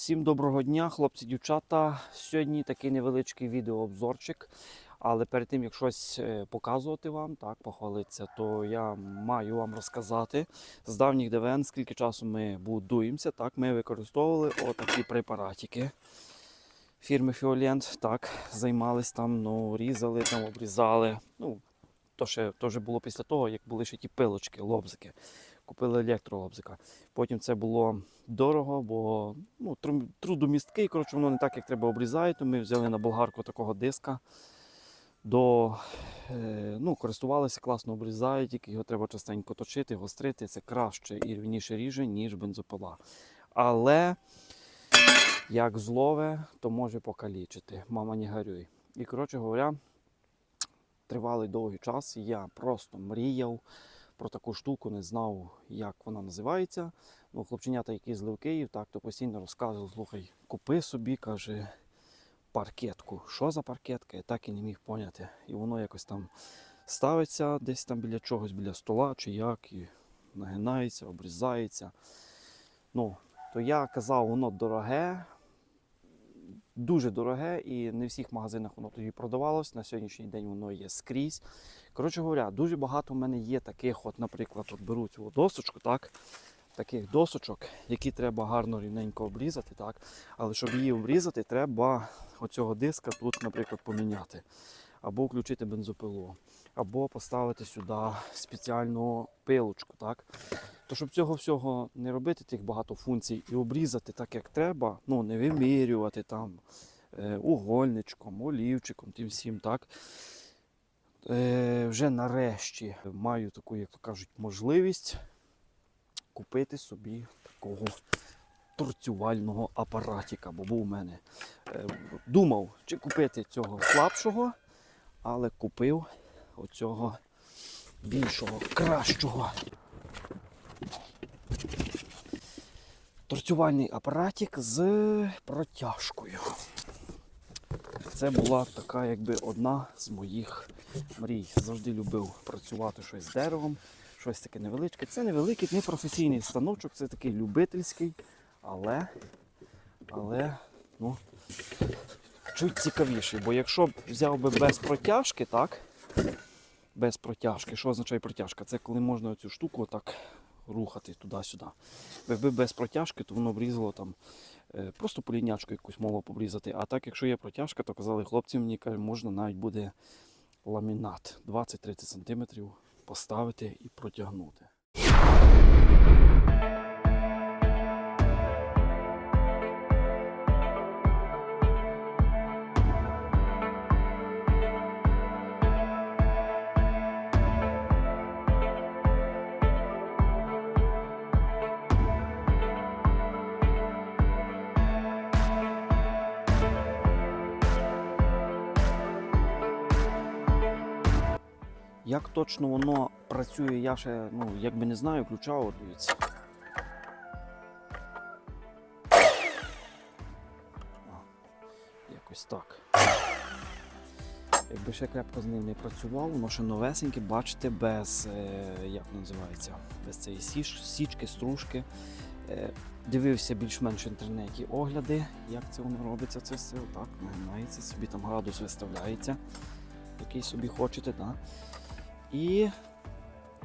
Всім доброго дня, хлопці, дівчата. Сьогодні такий невеличкий відеообзорчик. Але перед тим, як щось е, показувати вам, так, похвалитися, то я маю вам розказати з давніх давен, скільки часу ми будуємося. Так, ми використовували отакі препаратики фірми Фіолент. Так, займались там, ну, різали, там, обрізали. Ну, то ще то вже було після того, як були ще ті пилочки, лобзики. Купили електролобзика. Потім це було дорого, бо ну, тру- трудомісткий, коротше, воно не так, як треба обрізає, то ми взяли на болгарку такого диска. До, е, ну, користувалися, класно обрізає, тільки його треба частенько точити, гострити. Це краще і рівніше ріже, ніж бензопила. Але як злове, то може покалічити. Мама не горюй. І коротше говоря, тривалий довгий час. Я просто мріяв про таку штуку, не знав, як вона називається. Ну, хлопченята, які з Київ, так то постійно розказував, слухай, купи собі, каже, паркетку. Що за паркетка? Я так і не міг поняти. І воно якось там ставиться десь там біля чогось, біля стола чи як, і нагинається, обрізається. Ну, то я казав, воно дороге, дуже дороге, і не в всіх магазинах воно тоді продавалось. На сьогоднішній день воно є скрізь. Коротше говоря, дуже багато в мене є таких, от, наприклад, от беру цю досочку, так, таких досочок, які треба гарно рівненько обрізати, так. Але щоб її обрізати, треба оцього диска тут, наприклад, поміняти. Або включити бензопилу, або поставити сюди спеціальну пилочку. Так? То щоб цього всього не робити, тих багато функцій, і обрізати так, як треба, ну не вимірювати там е, угольничком, олівчиком, тим всім, так. Е, вже нарешті маю таку, як то кажуть, можливість купити собі такого торцювального апаратика, бо був у мене. Е, думав, чи купити цього слабшого, але купив оцього більшого, кращого. Торцювальний апаратик з протяжкою. Це була така, якби одна з моїх мрій. Завжди любив працювати щось з деревом, щось таке невеличке. Це невеликий, не професійний станочок, це такий любительський, але, але ну, чуть цікавіший. Бо якщо б взяв би без протяжки, так? Без протяжки. Що означає протяжка? Це коли можна цю штуку так рухати туди-сюди. Якби без протяжки, то воно врізало там е, просто полінячку якусь могло побрізати. А так, якщо є протяжка, то казали хлопці, мені кажуть, можна навіть буде ламінат 20-30 см поставити і протягнути. Як точно воно працює, я ще ну, якби не знаю, включав, от дивіться. Якось так. Якби ще крепко з ним не працював, воно ще новесеньке, бачите, без, е, як називається, без цієї січ, січки, стружки. Е, дивився більш-менш в інтернеті огляди, як це воно робиться, це все отак, нагинається, собі там градус виставляється, який собі хочете. так. І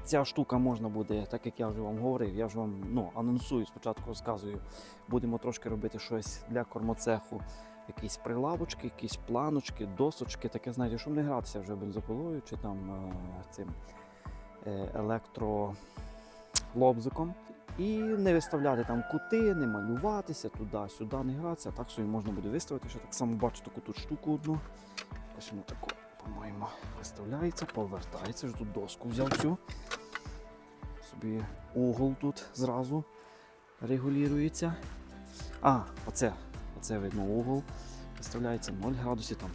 ця штука можна буде, так як я вже вам говорив, я ж вам ну, анонсую, спочатку розказую, будемо трошки робити щось для кормоцеху, якісь прилавочки, якісь планочки, досочки, таке, знаєте, щоб не гратися вже бензопилою чи там е, цим е, електролобзиком. І не виставляти там кути, не малюватися туди-сюди, не гратися. Так собі можна буде виставити. Ще так само бачу таку тут штуку одну. Ось воно таку по-моєму, виставляється, повертається. Тут доску взяв цю. Собі угол тут зразу регулюється. А, оце, оце видно угол. Виставляється 0 градусів, там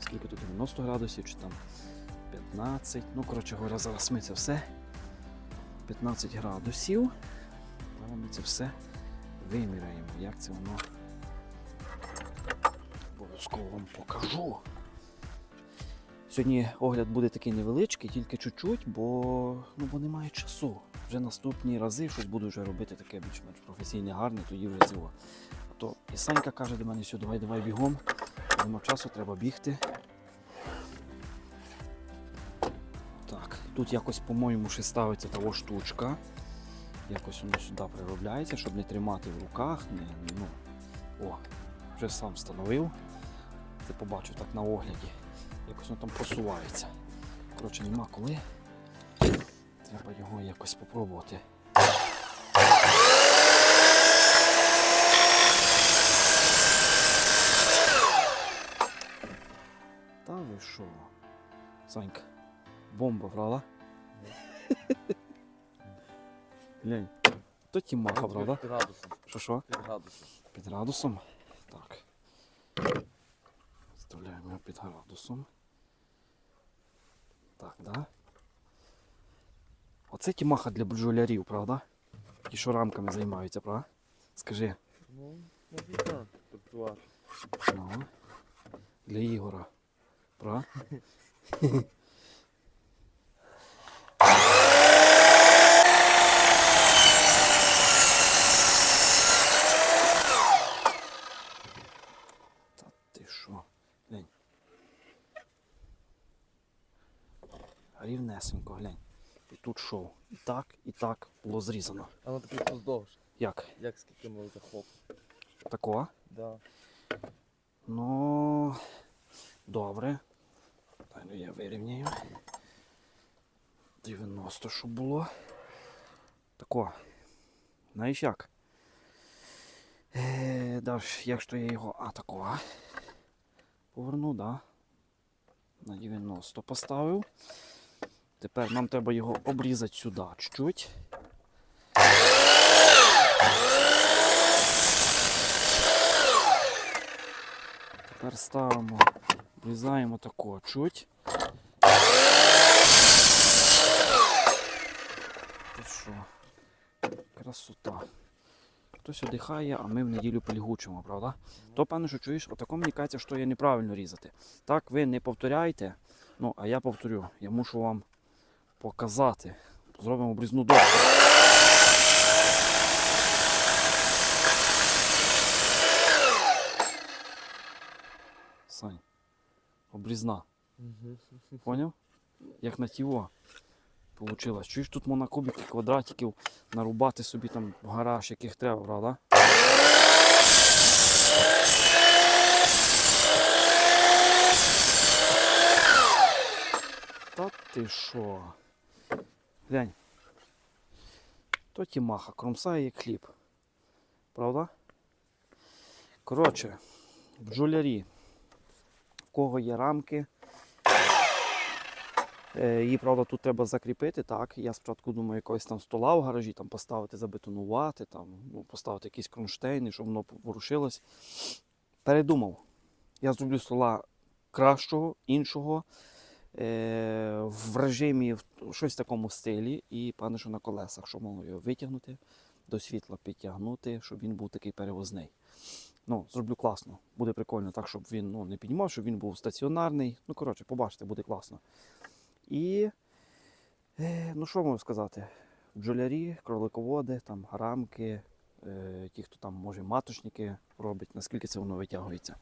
скільки тут 90 градусів чи там 15. Ну, коротше говоря, зараз ми це все. 15 градусів. Зараз ми це все виміряємо, як це воно обов'язково вам покажу. Сьогодні огляд буде такий невеличкий, тільки чуть-чуть, бо, ну, бо немає часу. Вже наступні рази щось буду вже робити таке більш-менш професійне, гарне, тоді вже цього. То і Санька каже до мене, все, давай, давай бігом. Нема часу, треба бігти. Так, тут якось, по-моєму, ще ставиться того штучка. Якось воно сюди приробляється, щоб не тримати в руках. Не, ну, о, вже сам встановив. Ти побачив так на огляді. Якось воно там просувається. Коротше, нема коли. Треба його якось спробувати. Та ви що? Санька, бомба, правда? Глянь. То тімаха, правда? Під градусом. Що що? Під градусом. Під градусом? Так. Вставляємо його під градусом. Так, да? Оце тімаха для бджолярів, правда? Ті, що рамками займаються, правда? Скажи. Ну, так. Працювати. Ну, для Ігора. Правда? Та ти що? Глянь. Рівнесенько, глянь. І тут шов. І так, і так було зрізано. А ну такий поздовж. Як? Як скільки ми захоп. Такого? Да. Ну, добре. Дай ну я вирівняю. 90, щоб було. Тако. Знаєш як? Е, далі, якщо я його. А, такого. Поверну, да. На 90 поставив. Тепер нам треба його обрізати сюди чуть-чуть. Тепер ставимо, обрізаємо тако чуть. Ти що? Красота. Хтось одихає, а ми в неділю полігучимо, правда? То, певно, що чуєш, отако мені кажеться, що є неправильно різати. Так ви не повторяйте. Ну, а я повторю, я мушу вам показати. Зробимо обрізну дошку. Сань, обрізна. Поняв? Як на тіво. Получилось. Чуєш, тут можна кубики, квадратиків нарубати собі там в гараж, яких треба, правда? Та ти що? Глянь. То тімаха, кромсає як хліб. Правда? Коротше, бджолярі. В кого є рамки. Е, Її, правда, тут треба закріпити. Так, я спочатку думаю, якогось там стола в гаражі там поставити, забетонувати, там, ну, поставити якісь кронштейни, щоб воно ворушилось. Передумав. Я зроблю стола кращого, іншого, в режимі щось в такому стилі, і пане, що на колесах, щоб можна його витягнути, до світла підтягнути, щоб він був такий перевозний. Ну, зроблю класно. Буде прикольно, так, щоб він ну, не піднімав, щоб він був стаціонарний. Ну, коротше, побачите, буде класно. І, е, ну що можу сказати? Бджолярі, кролиководи, там рамки, е, ті, хто там може маточники робить, наскільки це воно витягується?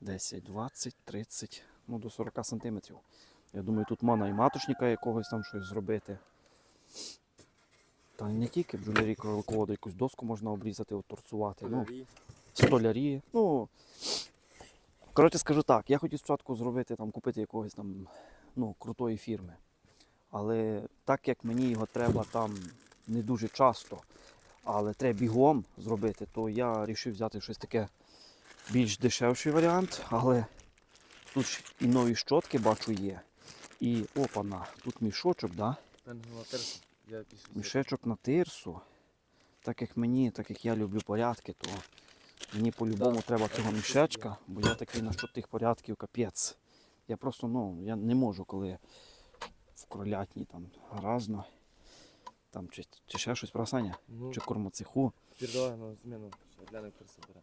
10, 20, 30, ну до 40 сантиметрів. Я думаю, тут можна і маточника якогось там щось зробити. Та не тільки бджолярі, кролиководи, якусь доску можна обрізати, оторцувати. Ну, столярі. Ну, коротше, скажу так, я хотів спочатку зробити, там, купити якогось там ну, крутої фірми. Але так як мені його треба там не дуже часто, але треба бігом зробити, то я вирішив взяти щось таке більш дешевший варіант, але тут і нові щотки бачу є. І опана, тут мішочок, да? Мішечок на тирсу. Так як мені, так як я люблю порядки, то мені по-любому треба цього мішечка, бо я такий насчет тих порядків капець. Я просто ну, я не можу, коли в кролятні там разно, там, чи, чи ще щось просання, Ну, чи кормоцеху, тепер давай на зміну. Гляну, як тирса бере.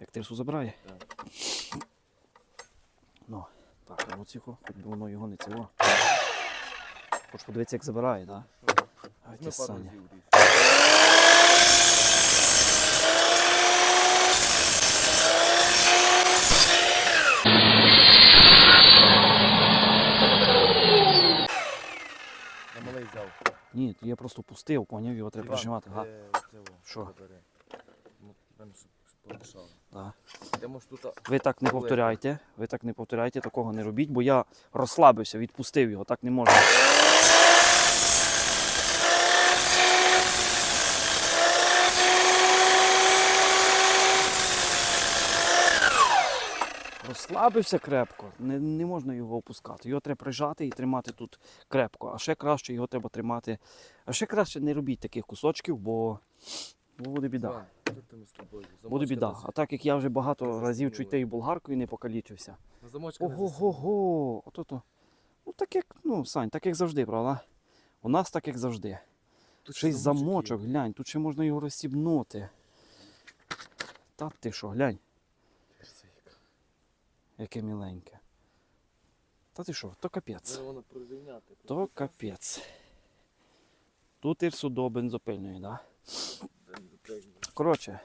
як тирсу забирає. Так. Ну, так, а ну хоч би воно його не ціло. Хоч подивитися, як забирає, так? Ай, ті сані. Малий взяв. Ні, я просто пустив, поняв, його треба прижимати. Га. Що? Що? Там. Да. Ви так не повторяйте, ви так не повторяйте, такого не робіть, бо я розслабився, відпустив його, так не можна. Розслабився крепко, не, не можна його опускати. Його треба прижати і тримати тут крепко. А ще краще його треба тримати. А ще краще не робіть таких кусочків, бо, бо буде біда. Буде біда. А так як я вже багато разів чуть тією болгаркою не покалічився. Засунула. Ого-го. Ото-то. Ну так як, ну, Сань, так як завжди, правда? У нас так як завжди. Тут Ще й замочок глянь, тут ще можна його розсібнути. Та ти що, глянь, яке міленьке. Та ти що, то капець. То капець. Тут ірсу до бензопильної, да? Коротше,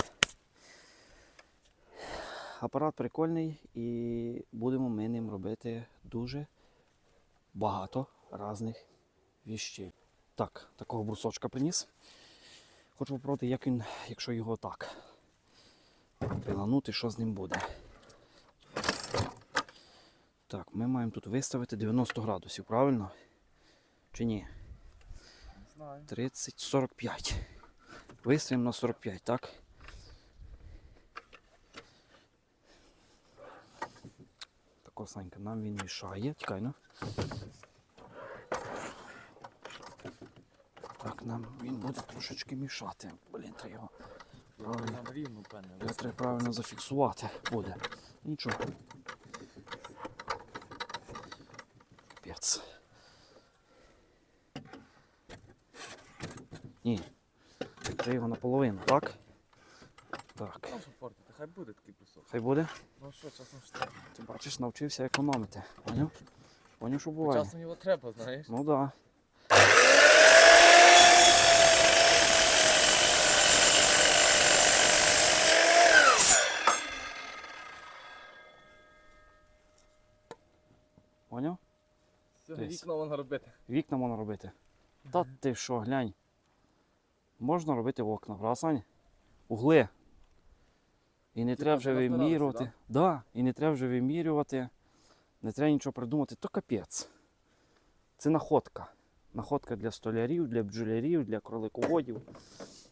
апарат прикольний і будемо ми ним робити дуже багато різних віщей. Так, такого брусочка приніс. Хочу попробувати, як він, якщо його так приланути, що з ним буде. Так, ми маємо тут виставити 90 градусів, правильно? Чи ні? 30, 45. Виставимо на 45, так? Так, Санька, нам він мішає. Тікай, ну. Так, нам він буде трошечки мішати. Блін, треба його. Правильно. Рівно, певне. Треба правильно зафіксувати буде. Нічого. Капець. Ні. Треба його наполовину, так? Так. Що хай буде такий брусок. Хай буде. Ну що, часом треба. Ти бачиш, навчився економити. Поняв? Поняв, що буває. Часом його треба, знаєш. Ну так. Поняв? Сьогодні вікна вона робити. Вікна можна робити. Та ти що, глянь. Можна робити окна, правда, Сань? Угли. І не треба вже вимірювати. Да? і не треба вже вимірювати. Не треба нічого придумати, то капець. Це находка. Находка для столярів, для бджолярів, для кролиководів.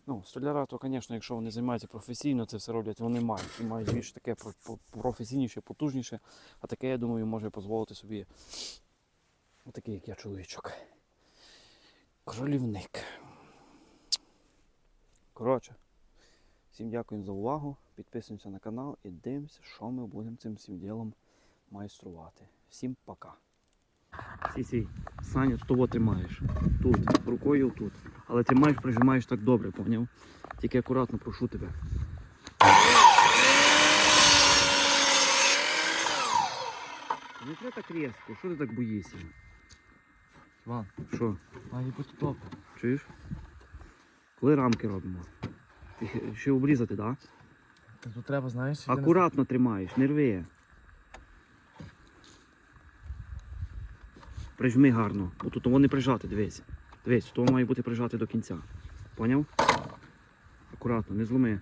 Ну, столяра, то, звісно, якщо вони займаються професійно, це все роблять, вони мають. І мають більш таке про- про- професійніше, потужніше. А таке, я думаю, може дозволити собі отакий, як я чоловічок. Кролівник. Коротше, всім дякуємо за увагу. Підписуємося на канал і дивимося, що ми будемо цим всім ділом майструвати. Всім пока. Сі-сі, Саня, тут того тримаєш. Тут, рукою тут. Але тримаєш, прижимаєш так добре, поняв? Тільки акуратно прошу тебе. Не треба так різко, що ти так боїшся? Іван, Що? має бути топ. Чуєш? Коли рамки робимо? Ще обрізати, так? Да? Тут треба, знаєш, я не Акуратно тримаєш, не рви. Прижми гарно. Бо тут воно не прижати, дивись. Дивись, то має бути прижати до кінця. Поняв? Акуратно, не зломи.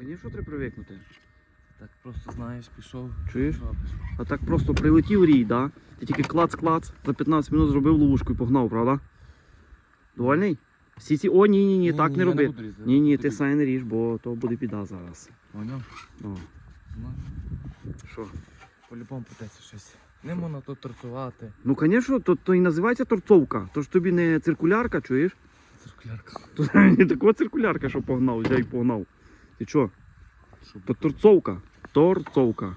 Звісно, треба привикнути. Так просто знаєш, пішов. Чуєш? А так просто прилетів рій, да? Ти тільки клац-клац, за 15 минут зробив ловушку і погнав, правда? Довольний? Всі ці. О, ні, ні, ні, так не роби. Ні, ні, ти сай не ріж, бо то буде біда зараз. Поняв? О, Ну, що? по-любому придеться щось. Не можна тут торцувати. Ну, звісно, то, то і називається торцовка. То ж тобі не циркулярка, чуєш? Циркулярка. То не така циркулярка, що погнав, взяв і погнав. Ти що? То торцовка. Торцовка.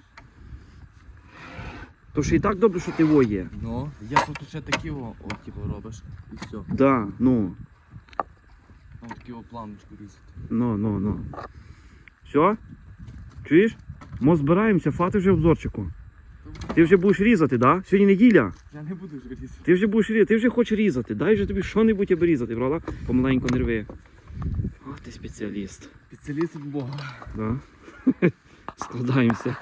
То ж і так добре, що ти во є. Ну, я тут ще такі о, о, типу, робиш. І все. Да, ну, Там такі о планочку різати. ну, ну, ну. Все? Чуєш? Ми збираємося, фати вже обзорчику. Ти вже будеш різати, да? Сьогодні неділя. Я не буду вже різати. Ти вже будеш різати, ти вже хочеш різати. Дай же тобі що-небудь аби різати, правда? Помаленько не рви. Ох, ти спеціаліст. Спеціаліст Бога. Да? Складаємося.